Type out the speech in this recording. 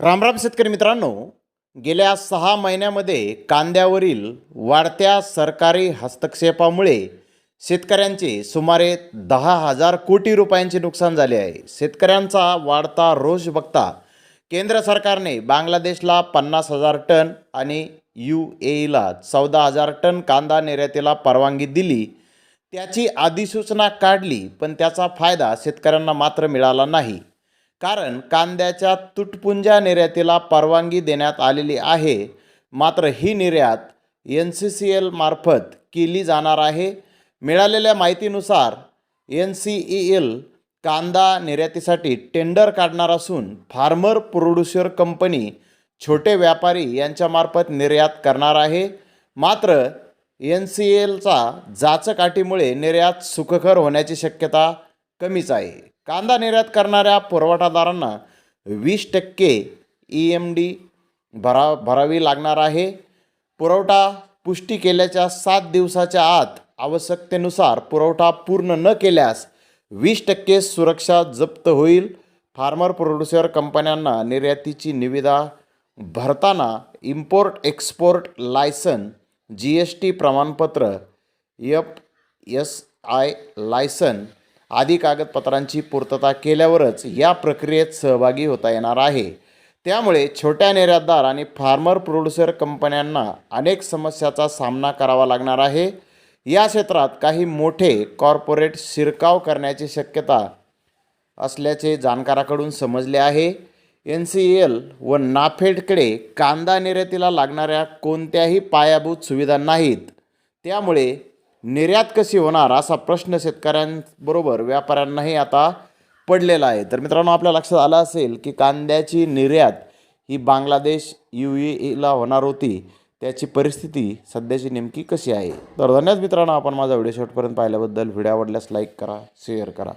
रामराम शेतकरी मित्रांनो गेल्या सहा महिन्यामध्ये कांद्यावरील वाढत्या सरकारी हस्तक्षेपामुळे शेतकऱ्यांचे सुमारे दहा हजार कोटी रुपयांचे नुकसान झाले आहे. शेतकऱ्यांचा वाढता रोष बघता केंद्र सरकारने बांगलादेशला पन्नास हजार टन आणि यू एला चौदा हजार टन कांदा निर्यातीला परवानगी दिली. त्याची अधिसूचना काढली पण त्याचा फायदा शेतकऱ्यांना मात्र मिळाला नाही. कारण कांद्याच्या तुटपुंजा निर्यातीला परवानगी देण्यात आलेली आहे. मात्र ही निर्यात एन सी सी एलमार्फत केली जाणार आहे. मिळालेल्या माहितीनुसार एन सी ई एल कांदा निर्यातीसाठी टेंडर काढणार असून फार्मर प्रोड्युसर कंपनी छोटे व्यापारी यांच्यामार्फत निर्यात करणार आहे. मात्र एन सी एलचा जाचकाठीमुळे निर्यात सुखकर होण्याची शक्यता कमीच आहे. कांदा निर्यात करणाऱ्या पुरवठादारांना वीस टक्के ई एम डी भरा भरावी लागणार आहे. पुरवठा पुष्टी केल्याच्या सात दिवसाच्या आत आवश्यकतेनुसार पुरवठा पूर्ण न केल्यास वीस टक्के सुरक्षा जप्त होईल. फार्मर प्रोड्युसर कंपन्यांना निर्यातीची निविदा भरताना import export license G S T प्रमाणपत्र एफ एस आय लायसन आदी कागदपत्रांची पूर्तता केल्यावरच या प्रक्रियेत सहभागी होता येणार आहे. त्यामुळे छोट्या निर्यातदार आणि फार्मर प्रोड्युसर कंपन्यांना अनेक समस्याचा सामना करावा लागणार आहे. या क्षेत्रात काही मोठे कॉर्पोरेट शिरकाव करण्याची शक्यता असल्याचे जाणकाराकडून समजले आहे. एन सी एल व नाफेडकडे कांदा निर्यातीला लागणाऱ्या कोणत्याही पायाभूत सुविधा नाहीत. त्यामुळे निर्यात कशी होणार असा प्रश्न शेतकऱ्यांबरोबर व्यापाऱ्यांनाही आता पडलेला आहे. तर मित्रांनो आपल्या लक्षात आलं असेल की कांद्याची निर्यात ही बांगलादेश यू एला होणार होती. त्याची परिस्थिती सध्याची नेमकी कशी आहे? तर धन्यवाद मित्रांनो आपण माझा व्हिडिओ शेवटपर्यंत पाहिल्याबद्दल. व्हिडिओ आवडल्यास लाईक करा शेअर करा.